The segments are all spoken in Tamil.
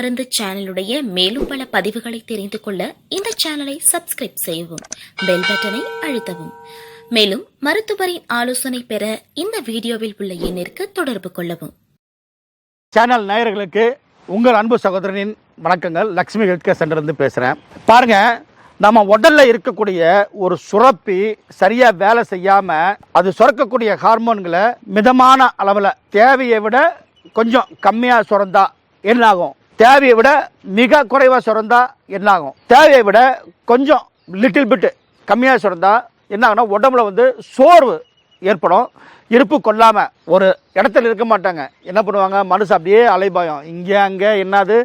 மருந்து சேனலுடைய மேலும் பல பதிவுகளை தெரிந்து கொள்ள இந்த சேனலை சப்ஸ்கிரைப் செய்யவும் பெல் பட்டனை அழுத்தவும். மேலும் மருத்துவரின் ஆலோசனை பெற இந்த வீடியோவில் உள்ள எண்ணிற்கு தொடர்பு கொள்ளவும். சேனல் நேயர்களுக்கு உங்கள் அன்பு சகோதரனின் வணக்கங்கள். லக்ஷ்மி ஹெல்த் கேர் சென்டர்லேருந்து பேசுகிறேன் பாருங்க நம்ம உடல்ல இருக்கக்கூடிய ஒரு சுரப்பி சரியா வேலை செய்யாம அது சுரக்கக்கூடிய ஹார்மோன்களை மிதமான அளவில் தேவையை விட கொஞ்சம் கம்மியாக சுரந்தா என்னாகும்? தேவையை விட மிக குறைவாக சுரந்தா என்னாகும்? தேவையை விட கொஞ்சம் லிட்டில் பிட்டு கம்மியாக சுரந்தா என்ன ஆகும்னா உடம்புல வந்து சோர்வு ஏற்படும். இருப்பு கொள்ளாமல் ஒரு இடத்துல இருக்க மாட்டாங்க. என்ன பண்ணுவாங்க? மனசு அப்படியே அலைபாயம். இங்கே அங்கே என்னது?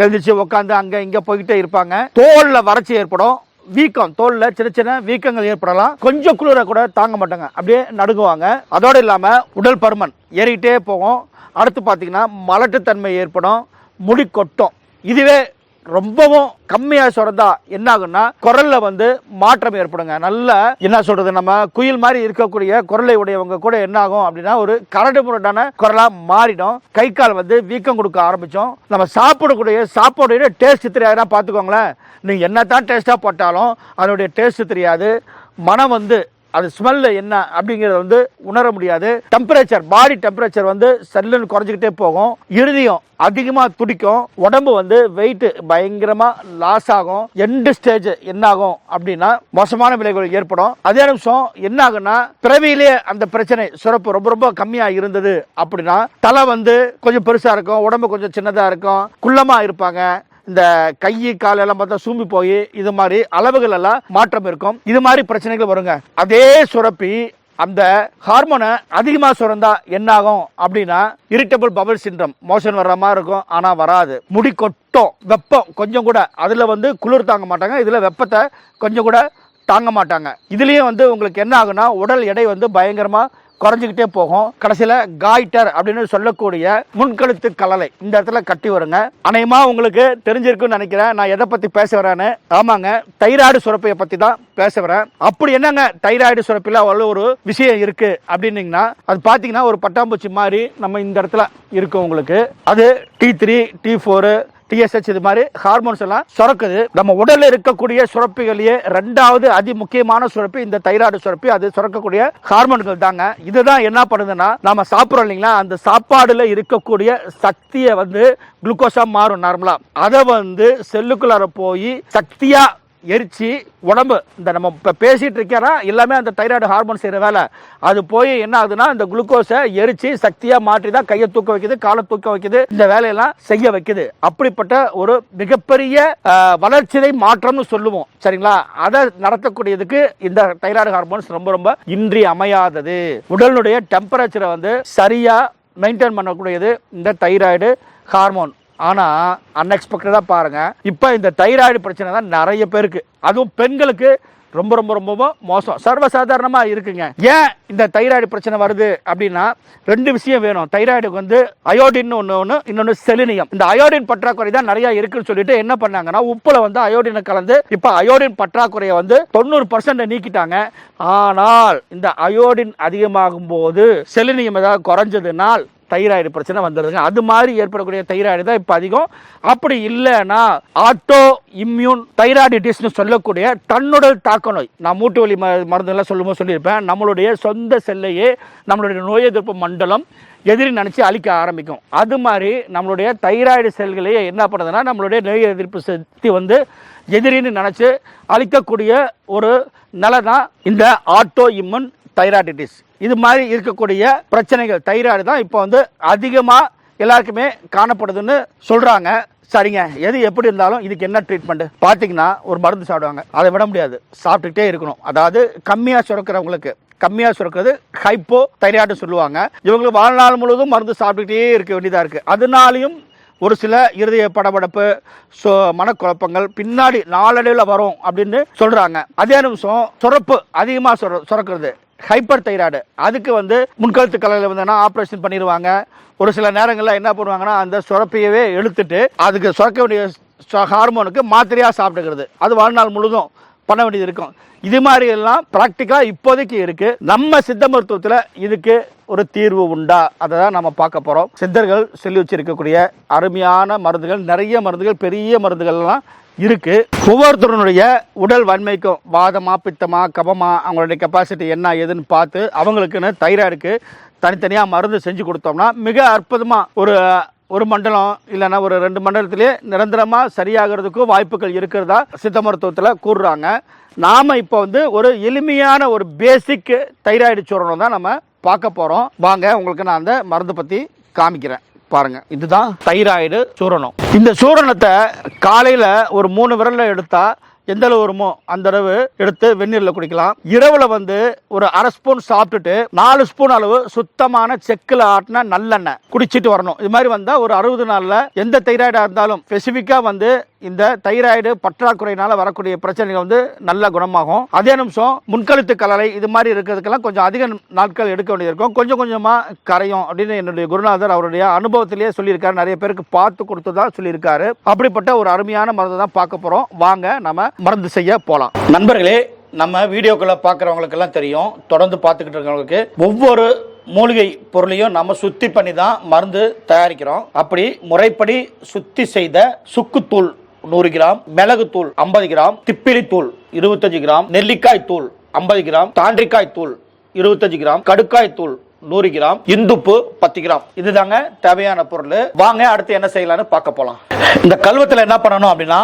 எழுந்திரிச்சு உட்காந்து அங்கே இங்கே போய்கிட்டே இருப்பாங்க. தோலில் வறட்சி ஏற்படும். வீக்கம் தோலில் சின்ன சின்ன வீக்கங்கள் ஏற்படலாம். கொஞ்சம் குளிர கூட தாங்க மாட்டாங்க. அப்படியே நடுங்குவாங்க. அதோடு இல்லாமல் உடல் பருமன் ஏறிக்கிட்டே போகும். அடுத்து பார்த்தீங்கன்னா மலட்டுத்தன்மை ஏற்படும். முடி கொட்டும் இதுவே ரொம்பவும் கம்மியா சுரந்தா என்ன ஆகும்னா குரல்ல வந்து மாற்றம் ஏற்படுங்க. நல்ல என்ன சொல்றது நம்ம குயில் மாதிரி இருக்கக்கூடிய குரலை உடையவங்க கூட என்ன ஆகும் அப்படின்னா ஒரு கரடு முரடான குரலா மாறிடும். கை கால் வந்து வீக்கம் கொடுக்க ஆரம்பிச்சோம். நம்ம சாப்பிடக்கூடிய சாப்பாடுடைய டேஸ்ட் தெரியாதுன்னா பார்த்துக்கோங்களேன். நீங்க என்னதான் டேஸ்டா போட்டாலும் அதனுடைய டேஸ்ட் தெரியாது. மனம் வந்து அது ஸ்மெல்லு என்ன அப்படிங்கிறத வந்து உணர முடியாது. டெம்பரேச்சர் பாடி டெம்பரேச்சர் வந்து செல்லுன்னு குறைஞ்சிக்கிட்டே போகும். இறுதியும் அதிகமாக துடிக்கும். உடம்பு வந்து வெயிட் பயங்கரமாக லாஸ் ஆகும். எண்டு ஸ்டேஜ் என்ன ஆகும் அப்படின்னா மோசமான விளைவுகள் ஏற்படும். அதே நிமிஷம் என்ன ஆகுன்னா பிறவியிலே அந்த பிரச்சனை சுரப்பு ரொம்ப ரொம்ப கம்மியாக இருந்தது அப்படின்னா தலை வந்து கொஞ்சம் பெருசாக இருக்கும். உடம்பு கொஞ்சம் சின்னதாக இருக்கும். குள்ளமாக இருப்பாங்க. இந்த கை கால் எல்லாம் பார்த்தா சூம்பி போய் இது மாதிரி அளவுகள் எல்லாம் மாற்றம் இருக்கும். இது மாதிரி பிரச்சனைகள் வருங்க. அதே சுரப்பி அந்த ஹார்மோனை அதிகமாக சுரந்தா என்ன ஆகும் அப்படின்னா இரிட்டபிள் பபிள் சிண்ட்ரம் மோஷன் வர்ற மாதிரி இருக்கும் ஆனால் வராது. முடி கொட்டும் வெப்பம் கொஞ்சம் கூட. அதில் வந்து குளிர் தாங்க மாட்டாங்க. இதில் வெப்பத்தை கொஞ்சம் கூட தாங்க மாட்டாங்க. இதுலேயும் வந்து உங்களுக்கு என்ன ஆகுனா உடல் எடை வந்து பயங்கரமாக குறைஞ்சிக்கிட்டே போகும். கடைசியில் காய்டர் அப்படின்னு சொல்லக்கூடிய முன்கழுத்து கலலை. இந்த இடத்துல கட்டி வருங்க அனையமா உங்களுக்கு தெரிஞ்சிருக்குன்னு நினைக்கிறேன். நான் எதை பற்றி பேச வரேன்னு? ஆமாங்க. தைராய்டு சுரப்பையை பற்றி தான் பேச வரேன். அப்படி என்னங்க தைராய்டு சுரப்பில் அவ்வளோ ஒரு விஷயம் இருக்கு அப்படின்னீங்கன்னா அது பார்த்தீங்கன்னா ஒரு பட்டாம்பூச்சி மாதிரி நம்ம இந்த இடத்துல இருக்கும் உங்களுக்கு. அது T three T four TSH இது மாதிரி ஹார்மோன்ஸ் எல்லாம் சுரக்குது. நம்ம உடல்ல இருக்கக்கூடிய சுரப்பிகளையே ரெண்டாவது அதி முக்கியமான சுரப்பி இந்த தைராய்டு சுரப்பி அது சுரக்கக்கூடிய ஹார்மோன்கள் தாங்க. இதுதான் என்ன பண்ணுதுன்னா நம்ம சாப்பிட்றோம் இல்லைங்களா? அந்த சாப்பாடுல இருக்கக்கூடிய சக்தியை வந்து குளுக்கோஸா மாறும் நார்மலா அதை வந்து செல்லுக்குள்ளார போய் சக்தியா எரிச்சி உடம்பு இந்த நம்ம இப்போ பேசிகிட்டு இருக்கேன்னா எல்லாமே அந்த தைராய்டு ஹார்மோன் செய்கிற வேலை. அது போய் என்ன ஆகுதுன்னா இந்த குளுக்கோஸை எரிச்சு சக்தியாக மாற்றி தான் கையை தூக்க வைக்குது காலை தூக்க வைக்குது இந்த வேலையெல்லாம் செய்ய வைக்குது. அப்படிப்பட்ட ஒரு மிகப்பெரிய வளர்ச்சியை வளர்ச்சிதை மாற்றம்னு சொல்லுவோம். சரிங்களா? அதை நடத்தக்கூடியதுக்கு இந்த தைராய்டு ஹார்மோன்ஸ் ரொம்ப ரொம்ப இன்றி அமையாதது. உடலுடைய டெம்பரேச்சரை வந்து சரியாக மெயின்டைன் பண்ணக்கூடியது இந்த தைராய்டு ஹார்மோன் ஆனால் அன்எக்ஸ்பெக்டடாக பாருங்கள் இப்போ இந்த தைராய்டு பிரச்சனை தான் நிறைய பேருக்கு. அதுவும் பெண்களுக்கு ரொம்ப ரொம்ப ரொம்ப மோசம். சர்வசாதாரணமாக இருக்குங்க. ஏன் இந்த தைராய்டு பிரச்சனை வருது அப்படின்னா ரெண்டு விஷயம் வேணும். தைராய்டுக்கு வந்து அயோடின் ஒன்று ஒன்று இன்னொன்று செலினியம். இந்த அயோடின் பற்றாக்குறை தான் நிறைய இருக்குன்னு சொல்லிட்டு என்ன பண்ணாங்கன்னா உப்புல வந்து அயோடினை கலந்து இப்போ அயோடின் பற்றாக்குறையை வந்து தொண்ணூறு பர்சன்ட் நீக்கிட்டாங்க. ஆனால் இந்த அயோடின் அதிகமாகும் போது செலினியம் ஏதாவது குறைஞ்சதுனால் தைராய்டு பிரச்சனை வந்துடுதுங்க அது மாதிரி ஏற்படக்கூடிய தைராய்டு தான் இப்போ அதிகம். அப்படி இல்லைன்னா ஆட்டோ இம்யூன் தைராய்டிட்டிஸ்னு சொல்லக்கூடிய தன்னுடல் தாக்க நோய் நான் மூட்டு வலி ம மருந்தெல்லாம் சொல்லும்போது சொல்லியிருப்பேன். நம்மளுடைய சொந்த செல்லையே நம்மளுடைய நோய் எதிர்ப்பு மண்டலம் எதிரி நினச்சி அழிக்க ஆரம்பிக்கும். அது மாதிரி நம்மளுடைய தைராய்டு செல்களையே என்ன பண்ணுதுன்னா நம்மளுடைய நோய் எதிர்ப்பு சக்தி வந்து எதிரின்னு நினச்சி அழிக்கக்கூடிய ஒரு நிலை தான் இந்த ஆட்டோ இம்யூன் தைராய்டிட்டிஸ் இது மாதிரி இருக்கக்கூடிய பிரச்சனைகள் தைராய்டு தான் இப்போ வந்து அதிகமாக எல்லாருக்குமே காணப்படுதுன்னு சொல்கிறாங்க சரிங்க எது எப்படி இருந்தாலும் இதுக்கு என்ன ட்ரீட்மெண்ட் பார்த்தீங்கன்னா ஒரு மருந்து சாப்பிடுவாங்க. அதை விட முடியாது. சாப்பிட்டுக்கிட்டே இருக்கணும். அதாவது கம்மியாக சுரக்கிறவங்களுக்கு கம்மியாக சுரக்கிறது ஹைப்போ தைராய்டு சொல்லுவாங்க. இவங்களுக்கு வாழ்நாள் முழுவதும் மருந்து சாப்பிட்டுக்கிட்டே இருக்க வேண்டியதாக இருக்குது அதனாலையும் ஒரு சில இருதய படபடப்பு சோ மனக்குழப்பங்கள் பின்னாடி நாளடைவில் வரும் அப்படின்னு சொல்கிறாங்க அதே நிமிஷம் சுரப்பு அதிகமாக சுர சுரக்கிறது. Hyper thyroid. அதுக்கு வந்து முன்கழுத்து கலையில் வந்தோன்னா ஆப்ரேஷன் பண்ணிடுவாங்க ஒரு சில நேரங்களில் என்ன பண்ணுவாங்கன்னா அந்த சுரப்பையவே எழுத்துட்டு அதுக்கு சுரக்க வேண்டிய ச- ஹார்மோனுக்கு மாத்திரையாக சாப்பிட்டுக்கிறது. அது வாழ்நாள் முழுதும் பண்ண வேண்டியது இருக்கும். இது மாதிரி எல்லாம் ப்ராக்டிக்கலாக இப்போதைக்கு இருக்கு. நம்ம சித்த மருத்துவத்தில் இதுக்கு ஒரு தீர்வு உண்டா? அதை தான் நம்ம பார்க்க போகிறோம் சித்தர்கள் சொல்லி வச்சிருக்கக்கூடிய அருமையான மருந்துகள் நிறைய மருந்துகள் பெரிய மருந்துகள்லாம் இருக்கு. ஒவ்வொருத்தருடைய உடல் வன்மைக்கும் வாதமா பித்தமா கபமா அவங்களுடைய கெப்பாசிட்டி என்ன ஏதுன்னு பார்த்து அவங்களுக்குன்னு தைராய்டுக்கு தனித்தனியாக மருந்து செஞ்சு கொடுத்தோம்னா மிக அற்புதமாக ஒரு ஒரு மண்டலம் இல்லைன்னா ஒரு ரெண்டு மண்டலத்திலே நிரந்தரமாக சரியாகிறதுக்கும் வாய்ப்புகள் இருக்கிறதா சித்த மருத்துவத்தில் கூறுறாங்க. நாம் இப்போ வந்து ஒரு எளிமையான ஒரு பேசிக் தைராய்டு சூரணம் தான் நம்ம பார்க்க போகிறோம் வாங்க உங்களுக்கு நான் அந்த மருந்து பற்றி காமிக்கிறேன். பாருங்க. இதுதான் தைராய்டு சூரணம். இந்த சூரணத்தை காலையில் ஒரு மூணு விரல்ல எடுத்தா எந்த அளவு வருமோ அந்த அளவு எடுத்து வெந்நீரில் குடிக்கலாம். இரவுல வந்து ஒரு அரை ஸ்பூன் சாப்பிட்டுட்டு நாலு ஸ்பூன் அளவு சுத்தமான செக்கில் ஆட்டின நல்லெண்ணெய் குடிச்சிட்டு வரணும். இது மாதிரி வந்தா ஒரு அறுபது நாள்ல எந்த தைராய்டா இருந்தாலும் ஸ்பெசிஃபிக்காக வந்து இந்த தைராய்டு பற்றாக்குறையினால வரக்கூடிய பிரச்சனைகள் வந்து நல்ல குணமாகும். அதே நிமிஷம் முன்கழுத்து கலரை இது மாதிரி இருக்கிறதுக்கெல்லாம் கொஞ்சம் அதிக நாட்கள் எடுக்க வேண்டியிருக்கும். கொஞ்சம் கொஞ்சமா கரையும் அப்படின்னு என்னுடைய குருநாதர் அவருடைய அனுபவத்திலேயே சொல்லியிருக்காரு. நிறைய பேருக்கு பார்த்து கொடுத்ததா சொல்லியிருக்காரு. அப்படிப்பட்ட ஒரு அருமையான மருந்து தான் பார்க்க போறோம். வாங்க நம்ம மருந்து செய்ய போலாம். நண்பர்களே நம்ம வீடியோக்களை பார்க்குறவங்களுக்கெல்லாம் தெரியும். தொடர்ந்து பார்த்துக்கிட்டு இருக்கிறவங்களுக்கு ஒவ்வொரு மூலிகை பொருளையும் நம்ம சுத்தி பண்ணி தான் மருந்து தயாரிக்கிறோம். அப்படி முறைப்படி சுத்தி செய்த சுக்குத்தூள் நூறு கிராம் மிளகுத்தூள் ஐம்பது கிராம் திப்பிலி தூள் இருபத்தஞ்சு கிராம் நெல்லிக்காய் தூள் ஐம்பது கிராம் தாண்டிக்காய் தூள் இருபத்தஞ்சு கிராம் கடுக்காய் தூள் நூறு கிராம் இந்துப்பு பத்து கிராம். இதுதாங்க தேவையான பொருள். வாங்க அடுத்து என்ன செய்யலாம்னு பார்க்க போலாம். இந்த கல்வத்தில் என்ன பண்ணணும் அப்படின்னா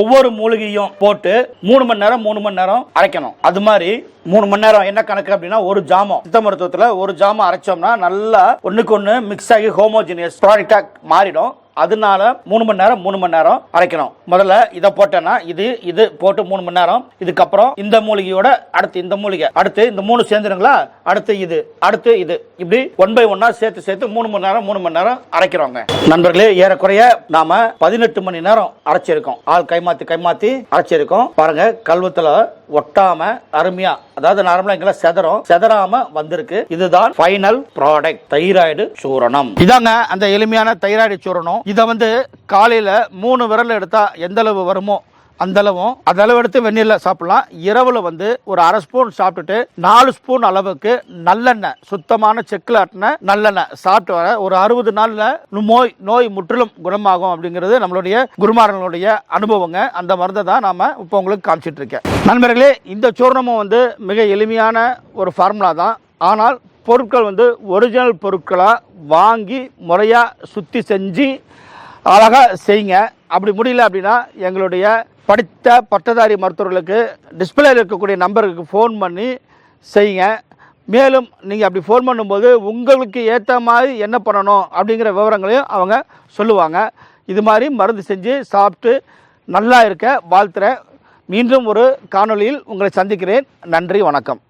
ஒவ்வொரு மூலிகையும் போட்டு மூணு மணி நேரம் மூணு மணி நேரம் அரைக்கணும். அது மாதிரி மூணு மணி நேரம் என்ன கணக்கு அப்படின்னா ஒரு ஜாமம். சித்த மருத்துவத்தில் ஒரு ஜாமம் அரைச்சோம்னா நல்லா ஒண்ணுக்கு ஒன்று மிக்ஸ் ஆகி ஹோமோஜினியஸ் ப்ராடக்டாக மாறிடும். அதனால மூணு மணி நேரம் மூணு மணி நேரம் அரைக்கணும். முதல்ல இதை போட்டேன்னா இது இது போட்டு மூணு மணி நேரம். இதுக்கப்புறம் இந்த மூலிகையோட அடுத்து இந்த மூலிகை. அடுத்து இந்த மூணு சேர்ந்துருங்களா? அடுத்து இது அடுத்து இது. இப்படி ஒன் பை ஒன்னா சேர்த்து சேர்த்து மூணு மணி நேரம் மூணு மணி நேரம் அரைக்கிறோங்க. நண்பர்களே ஏறக்குறைய நாம பதினெட்டு மணி நேரம் அரைச்சிருக்கோம். ஆள் கைமாத்தி கைமாத்தி அரைச்சிருக்கோம். பாருங்க கல்வத்துல ஒட்டாம அருமையா அதாவது நார்மலா இங்கெல்லாம் செதறோம். செதறாம வந்திருக்கு. இதுதான் ஃபைனல் ப்ராடக்ட் தைராய்டு சூரணம். இதாங்க அந்த எளிமையான தைராய்டு சூரணம். இதை வந்து காலையில மூணு விரல் எடுத்தா எந்த அளவு வருமோ அந்தளவும் அந்த அளவு எடுத்து வெந்நீரில் சாப்பிடலாம். இரவில் வந்து ஒரு அரை ஸ்பூன் சாப்பிட்டுட்டு நாலு ஸ்பூன் அளவுக்கு நல்லெண்ணெய் சுத்தமான செக்கில் ஆட்டின நல்லெண்ணெய் சாப்பிட்டு வர ஒரு அறுபது நாளில் நோய் நோய் முற்றிலும் குணமாகும் அப்படிங்கிறது நம்மளுடைய குருமாரங்களுடைய அனுபவங்க. அந்த மருந்தை தான் நாம் இப்போ உங்களுக்கு காமிச்சிட்டு இருக்கேன். நண்பர்களே இந்த சூர்ணமும் வந்து மிக எளிமையான ஒரு ஃபார்முலா தான். ஆனால் பொருட்கள் வந்து ஒரிஜினல் பொருட்களாக வாங்கி முறையாக சுத்தி செஞ்சு அழகாக செய்யுங்க. அப்படி முடியல அப்படின்னா எங்களுடைய படித்த பட்டதாரி மருத்துவர்களுக்கு டிஸ்பிளேயில் இருக்கக்கூடிய நம்பருக்கு ஃபோன் பண்ணி செய்யுங்க. மேலும் நீங்கள் அப்படி ஃபோன் பண்ணும்போது உங்களுக்கு ஏற்ற மாதிரி என்ன பண்ணணும் அப்படிங்கிற விவரங்களையும் அவங்க சொல்லுவாங்க. இது மாதிரி மருந்து செஞ்சு சாப்பிட்டு நல்லா இருக்க வாழ்த்துறேன் மீண்டும் ஒரு காணொளியில் உங்களை சந்திக்கிறேன். நன்றி வணக்கம்.